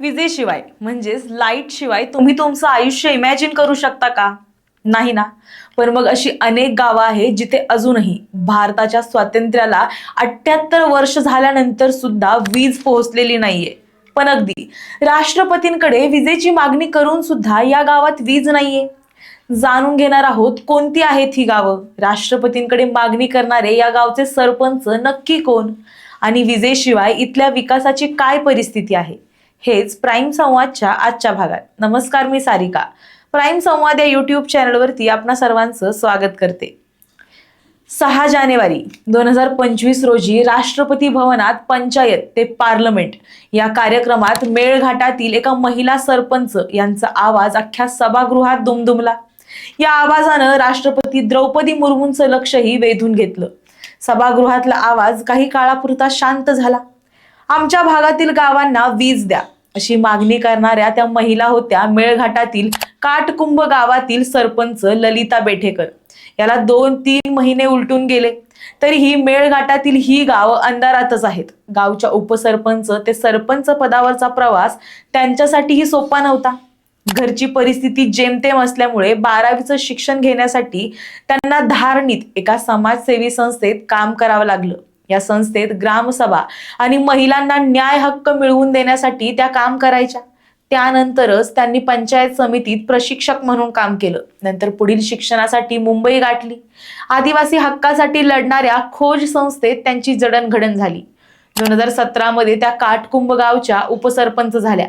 विजेशिवाय म्हणजेच लाइट शिवाय तुम्ही तुमचं आयुष्य इमॅजिन करू शकता का? नाही ना. पण मग अशी अनेक गावं आहेत जिथे अजूनही भारताच्या स्वातंत्र्याला अठ्याहत्तर वर्ष झाल्यानंतर सुद्धा वीज पोहोचलेली नाहीये. पण अगदी राष्ट्रपतींकडे विजेची मागणी करून सुद्धा या गावात वीज नाहीये. जाणून घेणार आहोत कोणती आहेत ही गावं? राष्ट्रपतींकडे मागणी करणारे या गावचे सरपंच नक्की कोण? आणि विजेशिवाय इथल्या विकासाची काय परिस्थिती आहे? हेच प्राईम संवादच्या आजच्या भागात. नमस्कार मी सारिका. प्राईम संवाद या युट्यूब चॅनलवरती आपणा सर्वांचं स्वागत करते. सहा जानेवारी दोन हजार पंचवीस रोजी राष्ट्रपती भवनात पंचायत ते पार्लमेंट या कार्यक्रमात मेळघाटातील एका महिला सरपंच यांचा आवाज अख्ख्या सभागृहात दुमदुमला. या आवाजानं राष्ट्रपती द्रौपदी मुर्मूंचं लक्षही वेधून घेतलं. सभागृहातला आवाज काही काळापुरता शांत झाला. आमच्या भागातील गावांना वीज द्या. अशी मागणी करणाऱ्या त्या महिला होत्या मेळघाटातील काटकुंभ गावातील सरपंच ललिता बेठेकर. याला दोन तीन महिने उलटून गेले. तरीही मेळघाटातील ही गाव अंधारातच आहेत. गावच्या उपसरपंच ते सरपंच पदावरचा प्रवास त्यांच्यासाठीही सोपा नव्हता. घरची परिस्थिती जेमतेम असल्यामुळे बारावीचं शिक्षण घेण्यासाठी त्यांना धारणीत एका समाजसेवी संस्थेत काम करावं लागलं. या संस्थेत ग्रामसभा आणि महिलांना न्याय हक्क मिळवून देण्यासाठी त्या काम करायच्या. त्यानंतरच त्यांनी पंचायत समितीत प्रशिक्षक म्हणून काम केलं. नंतर पुढील शिक्षणासाठी मुंबई गाठली. आदिवासी हक्कासाठी लढणाऱ्या खोज संस्थेत त्यांची जडणघडण झाली. दोन हजार सतरा मध्ये त्या काटकुंभ गावच्या उपसरपंच झाल्या.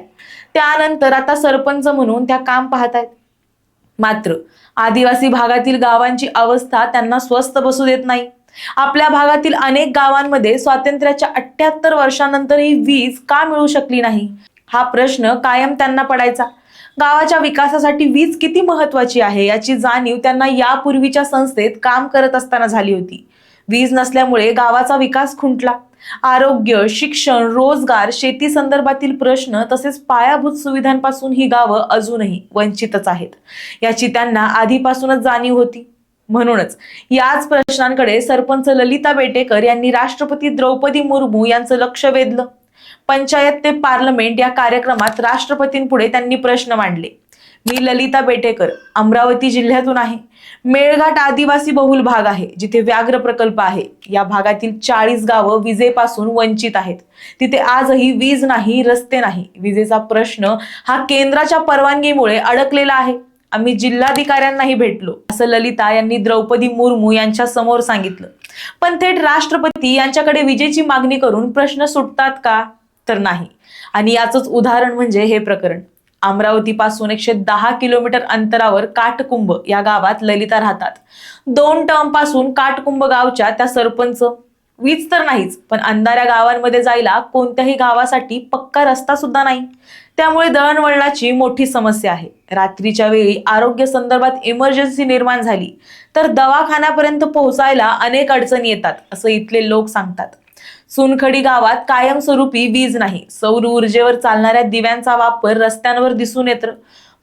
त्यानंतर आता सरपंच म्हणून त्या काम पाहतायत. मात्र आदिवासी भागातील गावांची अवस्था त्यांना स्वस्त बसू देत नाही. आपल्या भागातील अनेक गावांमध्ये स्वातंत्र्याच्या अठ्याहत्तर वर्षानंतरही वीज का मिळू शकली नाही? हा प्रश्न कायम त्यांना पडायचा. गावाच्या विकासासाठी वीज किती महत्वाची आहे याची जाणीव त्यांना यापूर्वीच्या संस्थेत काम करत असताना झाली होती. वीज नसल्यामुळे गावाचा विकास खुंटला. आरोग्य शिक्षण रोजगार शेती संदर्भातील प्रश्न तसेच पायाभूत सुविधांपासून ही गावं अजूनही वंचितच आहेत. याची त्यांना आधीपासूनच जाणीव होती. म्हणूनच. याच प्रश्नांकडे सरपंच ललिता बेटेकर यांनी राष्ट्रपती द्रौपदी मुर्मू यांचं लक्ष वेधलं. पंचायत ते पार्लमेंट या कार्यक्रमात राष्ट्रपतींपुढे त्यांनी प्रश्न मांडले. मी ललिता बेटेकर अमरावती जिल्ह्यातून आहे. मेळघाट आदिवासी बहुल भाग आहे जिथे व्याघ्र प्रकल्प आहे. या भागातील चाळीस गावं विजेपासून वंचित आहेत. तिथे आजही वीज नाही रस्ते नाही. विजेचा प्रश्न हा केंद्राच्या परवानगीमुळे अडकलेला आहे. आम्ही जिल्हाधिकाऱ्यांनाही भेटलो. असं ललिता यांनी द्रौपदी मुर्मू यांच्या समोर सांगितलं. पण थेट राष्ट्रपती यांच्याकडे विजेची मागणी करून प्रश्न सुटतात का? तर नाही. आणि याचंच उदाहरण म्हणजे हे प्रकरण. अमरावतीपासून एकशे दहा किलोमीटर अंतरावर काटकुंभ या गावात ललिता राहतात. दोन टर्मपासून काटकुंभ गावच्या त्या सरपंच वीज तर नाहीच पण अंधाऱ्या गावांमध्ये जायला कोणत्याही गावासाठी पक्का रस्ता सुद्धा नाही. त्यामुळे दळणवळणाची मोठी समस्या आहे. रात्रीच्या वेळी आरोग्य संदर्भात इमर्जन्सी निर्माण झाली तर दवाखान्यापर्यंत पोहोचायला अनेक अडचणी येतात असं इथले लोक सांगतात. सुनखडी गावात कायमस्वरूपी वीज नाही. सौर ऊर्जेवर चालणाऱ्या दिव्यांचा वापर रस्त्यांवर दिसून येतो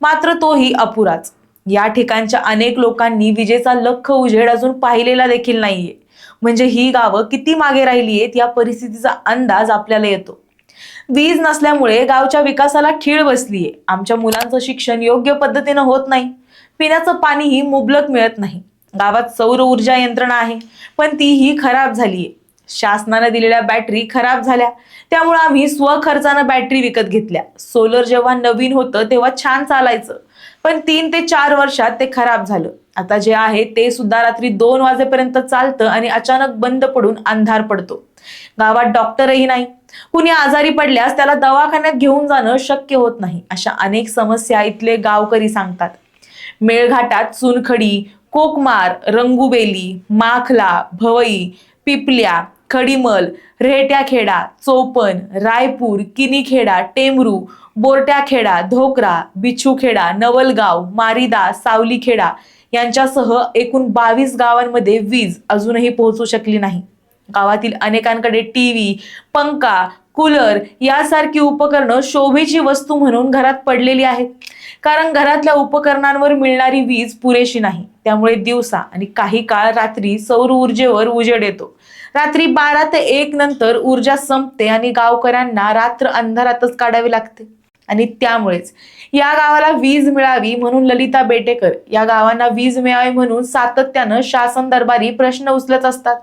मात्र तोही अपुराच. या ठिकाणच्या अनेक लोकांनी विजेचा लख उजेड अजून पाहिलेला देखील नाहीये. म्हणजे ही गावं किती मागे राहिली आहेत या परिस्थितीचा अंदाज आपल्याला येतो. वीज नसल्यामुळे गावच्या विकासाला खीळ बसलीये. आमच्या मुलांचं शिक्षण योग्य पद्धतीनं होत नाही. पिण्याचं पाणीही मुबलक मिळत नाही. गावात सौर ऊर्जा यंत्रणा आहे पण तीही खराब झालीये. शासनानं दिलेल्या बॅटरी खराब झाल्या. त्यामुळे आम्ही स्वखर्चानं बॅटरी विकत घेतल्या. सोलर जेव्हा नवीन होतं तेव्हा छान चालायचं. पण तीन ते चार वर्षात ते खराब झालं. आता जे आहे ते सुद्धा रात्री दोन वाजेपर्यंत चालतं आणि अचानक बंद पडून अंधार पडतो. गावात डॉक्टरही नाही. कुणी आजारी पडल्यास त्याला दवाखान्यात घेऊन जाणं शक्य होत नाही अशा अनेक समस्या इथले गावकरी सांगतात. मेळघाटात चुनखडी कोकमार रंगुबेली माखला भवई पिपल्या खडीमल रेहट्याखेडा चोपन रायपूर किनीखेडा टेमरू बोरट्याखेडा धोकरा बिछूखेडा नवलगाव मारिदा सावलीखेडा यांच्यासह एकूण बावीस गावांमध्ये वीज अजूनही पोहोचू शकली नाही. गावातील अनेकांकडे टीव्ही पंखा कूलर यासारखी उपकरणं शोभेची वस्तू म्हणून घरात पडलेली आहेत. कारण घरातल्या उपकरणांवर मिळणारी वीज पुरेशी नाही. त्यामुळे दिवसा आणि काही काळ रात्री सौर ऊर्जेवर उजेड येतो. रात्री बारा ते एक नंतर ऊर्जा संपते आणि गावकऱ्यांना रात्र अंधारातच काढावी लागते. आणि त्यामुळेच या गावाला वीज मिळावी म्हणून ललिता बेटेकर या गावांना वीज मिळावी म्हणून सातत्यानं शासन दरबारी प्रश्न उचलत असतात.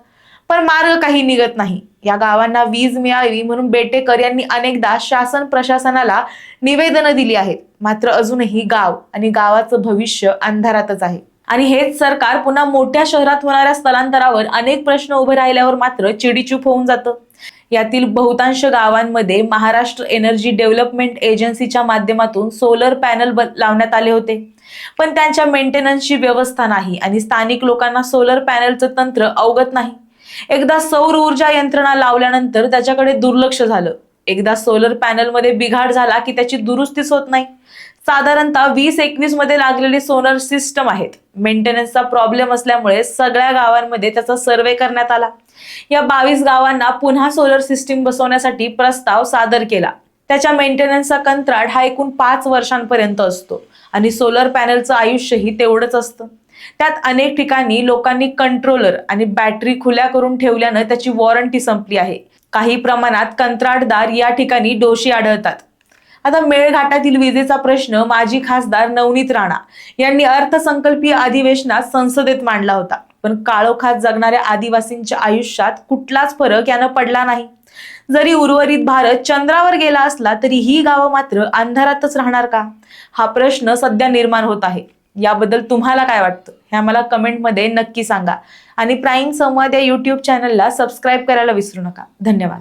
पण मार्ग काही निघत नाही. या गावांना वीज मिळावी म्हणून बेटेकर यांनी अनेकदा शासन प्रशासनाला निवेदनं दिली आहेत. मात्र अजूनही गाव आणि गावाचं भविष्य अंधारातच आहे. आणि हेच सरकार पुन्हा मोठ्या शहरात होणाऱ्या स्थलांतरावर अनेक प्रश्न उभे राहिल्यावर मात्र चिडीचूप होऊन जातं. यातील बहुतांश गावांमध्ये महाराष्ट्र एनर्जी डेव्हलपमेंट एजन्सीच्या माध्यमातून सोलर पॅनल ब- लावण्यात आले होते. पण त्यांच्या मेंटेनन्सची व्यवस्था नाही आणि स्थानिक लोकांना सोलर पॅनलचं तंत्र अवगत नाही. एकदा सौर ऊर्जा यंत्रणा लावल्यानंतर त्याच्याकडे दुर्लक्ष झालं. एकदा सोलर पॅनलमध्ये बिघाड झाला की त्याची दुरुस्तीच होत नाही. साधारणतः वीस एकवीसमध्ये लागलेली सोलर सिस्टम आहेत. मेंटेनन्सचा प्रॉब्लेम असल्यामुळे सगळ्या गावांमध्ये त्याचा सर्वे करण्यात आला. या बावीस गावांना पुन्हा सोलर सिस्टीम बसवण्यासाठी प्रस्ताव सादर केला. त्याच्या मेंटेनन्सचा कंत्राट हा एकूण पाच वर्षांपर्यंत असतो. आणि सोलर पॅनलचं आयुष्यही तेवढंच असतं. त्यात अनेक ठिकाणी लोकांनी कंट्रोलर आणि बॅटरी खुल्या करून ठेवल्यानं त्याची वॉरंटी संपली आहे. काही प्रमाणात कंत्राटदार या ठिकाणी दोषी आढळतात. आता मेळघाटातील विजेचा प्रश्न माजी खासदार नवनीत राणा यांनी अर्थसंकल्पीय अधिवेशनात संसदेत मांडला होता. पण काळोखात जगणाऱ्या आदिवासींच्या आयुष्यात कुठलाच फरक यानं पडला नाही. जरी उर्वरित भारत चंद्रावर गेला असला तरी ही गावं मात्र अंधारातच राहणार का? हा प्रश्न सध्या निर्माण होत आहे. याबद्दल तुम्हाला काय वाटतं? हे आम्हाला कमेंटमध्ये नक्की सांगा. आणि प्राईम संवाद या युट्यूब चॅनलला सबस्क्राईब करायला विसरू नका. धन्यवाद.